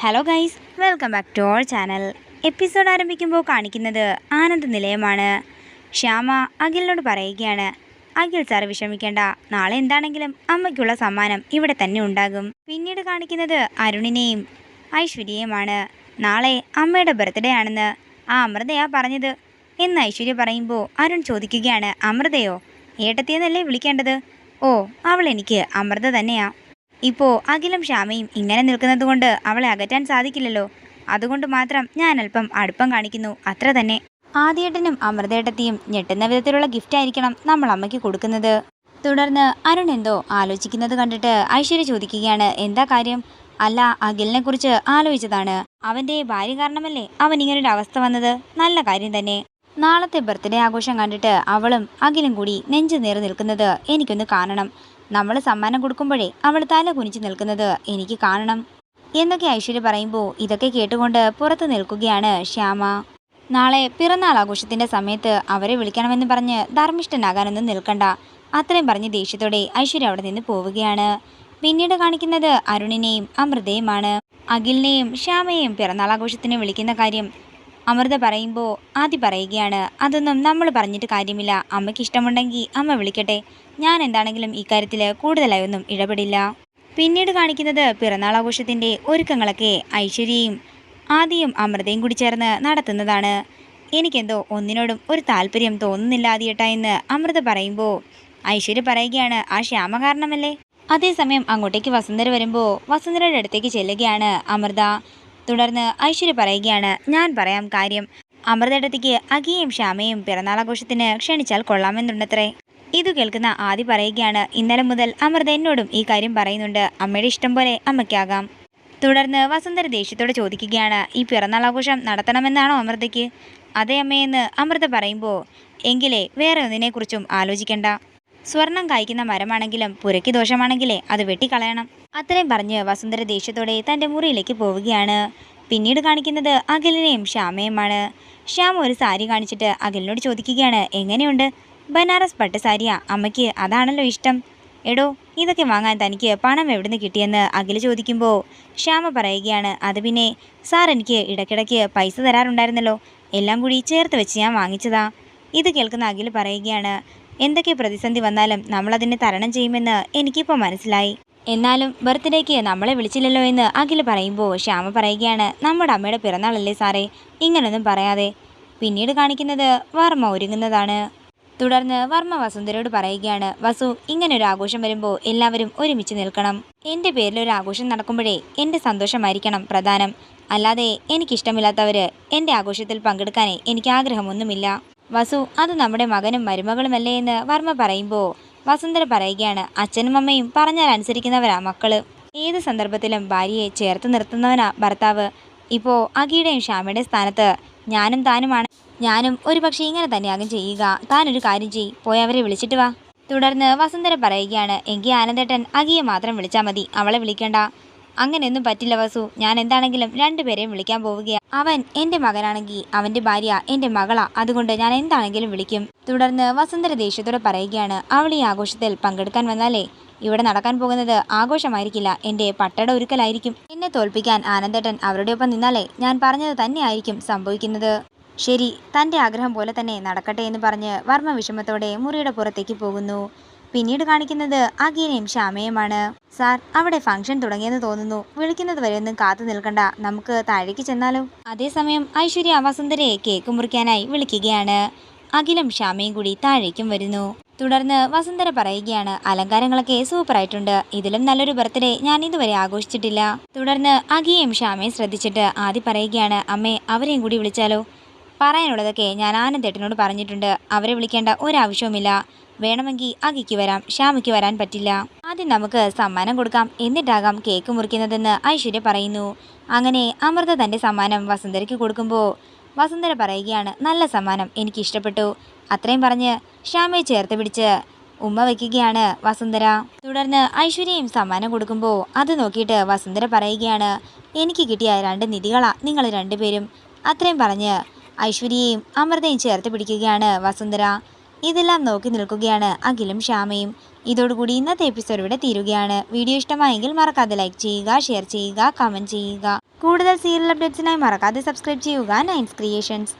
Hello guys welcome back to our channel episode ആരംഭിക്കുമ്പോൾ കാണിക്കുന്നത് ആനന്ദ നിലയമാണ്. ശ്യാമ അഖിലിനോട് പറയുകയാണ്. അഖിൽ സാർ വിഷമിക്കേണ്ട. നാളെ എന്താണെങ്കിലും അമ്മയ്ക്കുള്ള സമ്മാനം ഇവിടെ തന്നെ ഉണ്ടാകും. പിന്നീട് കാണിക്കുന്നത് അരുണിനെയും ഐശ്വര്യയുമാണ്. നാളെ അമ്മയുടെ ബർത്ത്ഡേ ആണെന്ന് ആ അമൃതയാ പറഞ്ഞത്. എന്ന് ഐശ്വര്യ പറയുമ്പോൾ അരുൺ ചോദിക്കുകയാണ് അമൃതയോ? ഏട്ടത്തിയെന്നല്ലേ വിളിക്കേണ്ടത്? ഓ അവൾ എനിക്ക് അമൃത തന്നെയാ. ഇപ്പോൾ അഖിലും ശ്യാമയും ഇങ്ങനെ നിൽക്കുന്നതുകൊണ്ട് അവളെ അകറ്റാൻ സാധിക്കില്ലല്ലോ. അതുകൊണ്ട് മാത്രം ഞാൻ അല്പം അടുപ്പം കാണിക്കുന്നു. അത്ര തന്നെ. ആദ്യേട്ടനും അമൃതേട്ടത്തിയും ഞെട്ടുന്ന വിധത്തിലുള്ള ഗിഫ്റ്റ് ആയിരിക്കണം നമ്മൾ അമ്മയ്ക്ക് കൊടുക്കുന്നത്. തുടർന്ന് അരുൺ എന്തോ ആലോചിക്കുന്നത് കണ്ടിട്ട് ഐശ്വര്യ ചോദിക്കുകയാണ് എന്താ കാര്യം? അല്ല അഖിലിനെ കുറിച്ച് ആലോചിച്ചതാണ്. അവന്റെ ഭാര്യ കാരണമല്ലേ അവൻ ഇങ്ങനൊരു അവസ്ഥ വന്നത്? നല്ല കാര്യം തന്നെ. നാളത്തെ ബർത്ത്ഡേ ആഘോഷം കണ്ടിട്ട് അവളും അഖിലും കൂടി നെഞ്ചു നേറി നിൽക്കുന്നത് എനിക്കൊന്ന് കാണണം. നമ്മൾ സമ്മാനം കൊടുക്കുമ്പോഴേ അവൾ തല കുനിച്ച് നിൽക്കുന്നത് എനിക്ക് കാണണം. എന്നൊക്കെ ഐശ്വര്യ പറയുമ്പോൾ ഇതൊക്കെ കേട്ടുകൊണ്ട് പുറത്ത് നിൽക്കുകയാണ് ശ്യാമ. നാളെ പിറന്നാൾ ആഘോഷത്തിന്റെ സമയത്ത് അവരെ വിളിക്കണമെന്ന് പറഞ്ഞ് ധർമ്മിഷ്ഠനാകാനൊന്നും നിൽക്കണ്ട. അത്രയും പറഞ്ഞ് ദേഷ്യത്തോടെ ഐശ്വര്യ അവിടെ നിന്ന് പോവുകയാണ്. പിന്നീട് കാണിക്കുന്നത് അരുണിനെയും അമൃതയുമാണ്. അഖിലിനെയും ശ്യാമയെയും പിറന്നാൾ ആഘോഷത്തിന് വിളിക്കുന്ന കാര്യം അമൃത പറയുമ്പോൾ ആദ്യ പറയുകയാണ്. അതൊന്നും നമ്മൾ പറഞ്ഞിട്ട് കാര്യമില്ല. അമ്മയ്ക്ക് ഇഷ്ടമുണ്ടെങ്കിൽ അമ്മ വിളിക്കട്ടെ. ഞാൻ എന്താണെങ്കിലും ഇക്കാര്യത്തിൽ കൂടുതലായി ഒന്നും ഇടപെടില്ല. പിന്നീട് കാണിക്കുന്നത് പിറന്നാൾ ആഘോഷത്തിന്റെ ഒരുക്കങ്ങളൊക്കെ ഐശ്വര്യയും ആദ്യം അമൃതയും കൂടി ചേർന്ന് നടത്തുന്നതാണ്. എനിക്കെന്തോ ഒന്നിനോടും ഒരു താല്പര്യം തോന്നുന്നില്ല ആദ്യേട്ട എന്ന് അമൃത പറയുമ്പോൾ ഐശ്വര്യ പറയുകയാണ്. ആ ക്ഷാമ കാരണമല്ലേ? അതേസമയം അങ്ങോട്ടേക്ക് വസുന്ധര വരുമ്പോൾ വസുന്ധരയുടെ അടുത്തേക്ക് ചെല്ലുകയാണ് അമൃത. തുടർന്ന് ഐശ്വര്യ പറയുകയാണ് ഞാൻ പറയാം കാര്യം. അമൃതേട്ടത്തിക്ക് അഖിയും ശ്യാമയും പിറന്നാളാഘോഷത്തിന് ക്ഷണിച്ചാൽ കൊള്ളാമെന്നുണ്ടത്രേ. ഇത് കേൾക്കുന്ന ആദി പറയുകയാണ് ഇന്നലെ മുതൽ അമൃത എന്നോടും ഈ കാര്യം പറയുന്നുണ്ട്. അമ്മയുടെ ഇഷ്ടം പോലെ അമ്മയ്ക്കാകാം. തുടർന്ന് വസന്തര ദേഷ്യത്തോടെ ചോദിക്കുകയാണ് ഈ പിറന്നാളാഘോഷം നടത്തണമെന്നാണോ അമൃതയ്ക്ക്? അതേ അമ്മയെന്ന് അമൃത പറയുമ്പോൾ എങ്കിലേ വേറെ ഒന്നിനെക്കുറിച്ചും ആലോചിക്കണ്ട. സ്വർണം കായ്ക്കുന്ന മരമാണെങ്കിലും പുരയ്ക്ക് ദോഷമാണെങ്കിലേ അത് വെട്ടിക്കളയണം. അത്രയും പറഞ്ഞ് വസുന്ധര ദേഷ്യത്തോടെ തന്റെ മുറിയിലേക്ക് പോവുകയാണ്. പിന്നീട് കാണിക്കുന്നത് അഖിലിനെയും ശ്യാമയുമാണ് ശ്യാമ ഒരു സാരി കാണിച്ചിട്ട് അഖിലിനോട് ചോദിക്കുകയാണ് എങ്ങനെയുണ്ട്? ബനാറസ് പട്ട് സാരിയാ? അമ്മയ്ക്ക് അതാണല്ലോ ഇഷ്ടം. എടോ ഇതൊക്കെ വാങ്ങാൻ തനിക്ക് പണം എവിടുന്ന് കിട്ടിയെന്ന് അഖിൽ ചോദിക്കുമ്പോൾ ശ്യാമ പറയുകയാണ് അത് പിന്നെ സാർ എനിക്ക് ഇടയ്ക്കിടയ്ക്ക് പൈസ തരാറുണ്ടായിരുന്നല്ലോ. എല്ലാം കൂടി ചേർത്ത് വെച്ച് ഞാൻ വാങ്ങിച്ചതാ. ഇത് കേൾക്കുന്ന അഖിൽ പറയുകയാണ് എന്തൊക്കെ പ്രതിസന്ധി വന്നാലും നമ്മളതിനെ തരണം ചെയ്യുമെന്ന് എനിക്കിപ്പോൾ മനസ്സിലായി. എന്നാലും ബർത്ത്ഡേക്ക് നമ്മളെ വിളിച്ചില്ലല്ലോ എന്ന് അഖിൽ പറയുമ്പോൾ ശ്യാമ പറയുകയാണ് നമ്മുടെ അമ്മയുടെ പിറന്നാളല്ലേ സാറേ ഇങ്ങനൊന്നും പറയാതെ. പിന്നീട് കാണിക്കുന്നത് വർമ്മ ഒരുങ്ങുന്നതാണ്. തുടർന്ന് വർമ്മ വസുന്ധരയോട് പറയുകയാണ് വസു ഇങ്ങനെ ഒരു ആഘോഷം വരുമ്പോൾ എല്ലാവരും ഒരുമിച്ച് നിൽക്കണം. എന്റെ പേരിൽ ഒരു ആഘോഷം നടക്കുമ്പോഴേ എന്റെ സന്തോഷമായിരിക്കണം പ്രധാനം. അല്ലാതെ എനിക്കിഷ്ടമില്ലാത്തവർ എന്റെ ആഘോഷത്തിൽ പങ്കെടുക്കാനേ എനിക്ക് ആഗ്രഹമൊന്നുമില്ല. വസു അത് നമ്മുടെ മകനും മരുമകളുമല്ലേ എന്ന് വർമ്മ പറയുമ്പോൾ വസുന്ധര പറയുകയാണ് അച്ഛനും അമ്മയും പറഞ്ഞാൽ അനുസരിക്കുന്നവരാ മക്കൾ. ഏത് സന്ദർഭത്തിലും ഭാര്യയെ ചേർത്ത് നിർത്തുന്നവനാ ഭർത്താവ്. ഇപ്പോൾ അഖിയുടെയും ശ്യാമയുടെയും സ്ഥാനത്ത് ഞാനും താനുമാണ്. ഞാനും ഒരു പക്ഷേ ഇങ്ങനെ തന്നെയാകും ചെയ്യുക. താനൊരു കാര്യം ചെയ് പോയി അവരെ വിളിച്ചിട്ട് വാ. തുടർന്ന് വസുന്ധര പറയുകയാണ് എങ്കിൽ ആനന്ദേട്ടൻ അഖിയെ മാത്രം വിളിച്ചാൽ മതി അവളെ വിളിക്കണ്ട. അങ്ങനെയൊന്നും പറ്റില്ല വസു. ഞാൻ എന്താണെങ്കിലും രണ്ടുപേരെയും വിളിക്കാൻ പോവുകയാണ് അവൻ എന്റെ മകനാണെങ്കിൽ അവന്റെ ഭാര്യ എന്റെ മകളാ. അതുകൊണ്ട് ഞാൻ എന്താണെങ്കിലും വിളിക്കും. തുടർന്ന് വസുന്ധര ദേഷ്യത്തോടെ പറയുകയാണ് അവൾ ഈ ആഘോഷത്തിൽ പങ്കെടുക്കാൻ വന്നാലേ? ഇവിടെ നടക്കാൻ പോകുന്നത് ആഘോഷമായിരിക്കില്ല. എന്റെ പട്ടട ഒരുക്കലായിരിക്കും. എന്നെ തോൽപ്പിക്കാൻ ആനന്ദേട്ടൻ അവരുടെ ഒപ്പം നിന്നാലേ ഞാൻ പറഞ്ഞത് തന്നെയായിരിക്കും സംഭവിക്കുന്നത്. ശരി തന്റെ ആഗ്രഹം പോലെ തന്നെ നടക്കട്ടെ എന്ന് പറഞ്ഞ് വർമ്മ വിഷമത്തോടെ മുറിയുടെ പുറത്തേക്ക് പോകുന്നു. പിന്നീട് കാണിക്കുന്നത് അഖിലയും ശ്യാമയുമാണ്. സാർ അവിടെ ഫംഗ്ഷൻ തുടങ്ങിയെന്ന് തോന്നുന്നു. വിളിക്കുന്നത് വരെ ഒന്നും കാത്തു നിൽക്കണ്ട. നമുക്ക് താഴേക്ക് ചെന്നാലോ? അതേസമയം ഐശ്വര്യ വസുന്ധരയെ കേക്ക് മുറിക്കാനായി വിളിക്കുകയാണ്. അഖിലും ശ്യാമയും കൂടി താഴേക്കും വരുന്നു. തുടർന്ന് വസുന്ധര പറയുകയാണ് അലങ്കാരങ്ങളൊക്കെ സൂപ്പറായിട്ടുണ്ട്. ഇതിലും നല്ലൊരു ബർത്ത്ഡേ ഞാൻ ഇതുവരെ ആഘോഷിച്ചിട്ടില്ല. തുടർന്ന് അഖിയെയും ശ്യാമയും ശ്രദ്ധിച്ചിട്ട് ആദ്യം പറയുകയാണ് അമ്മേ അവരെയും കൂടി വിളിച്ചാലോ? പറയാനുള്ളതൊക്കെ ഞാൻ ആനന്ദേട്ടനോട് പറഞ്ഞിട്ടുണ്ട്. അവരെ വിളിക്കേണ്ട ഒരാവശ്യവുമില്ല. വേണമെങ്കിൽ അകിക്ക് വരാം ശ്യാമയ്ക്ക് വരാൻ പറ്റില്ല. ആദ്യം നമുക്ക് സമ്മാനം കൊടുക്കാം. എന്നിട്ടാകാം കേക്ക് മുറിക്കുന്നതെന്ന് ഐശ്വര്യ പറയുന്നു. അങ്ങനെ അമൃത തന്റെ സമ്മാനം വസുന്ധരയ്ക്ക് കൊടുക്കുമ്പോൾ വസുന്ധര പറയുകയാണ് നല്ല സമ്മാനം എനിക്ക് ഇഷ്ടപ്പെട്ടു. അത്രയും പറഞ്ഞ് ശ്യാമയെ ചേർത്ത് പിടിച്ച് ഉമ്മ വയ്ക്കുകയാണ് വസുന്ധര. തുടർന്ന് ഐശ്വര്യയും സമ്മാനം കൊടുക്കുമ്പോൾ അത് നോക്കിയിട്ട് വസുന്ധര പറയുകയാണ് എനിക്ക് കിട്ടിയ രണ്ട് നിധികളാ നിങ്ങൾ രണ്ടുപേരും. അത്രയും പറഞ്ഞ് ഐശ്വര്യയും അമൃതയും ചേർത്ത് പിടിക്കുകയാണ് വസുന്ധര. ഇതെല്ലാം നോക്കി നിൽക്കുകയാണ് അഖിലും ശ്യാമയും. ഇതോടുകൂടി ഇന്നത്തെ എപ്പിസോഡ് ഇവിടെ തീരുകയാണ്. വീഡിയോ ഇഷ്ടമായെങ്കിൽ മറക്കാതെ ലൈക്ക് ചെയ്യുക ഷെയർ ചെയ്യുക കമന്റ് ചെയ്യുക. കൂടുതൽ സീരിയൽ അപ്ഡേറ്റ്സിനായി മറക്കാതെ സബ്സ്ക്രൈബ് ചെയ്യുക നൈൻസ് ക്രിയേഷൻസ്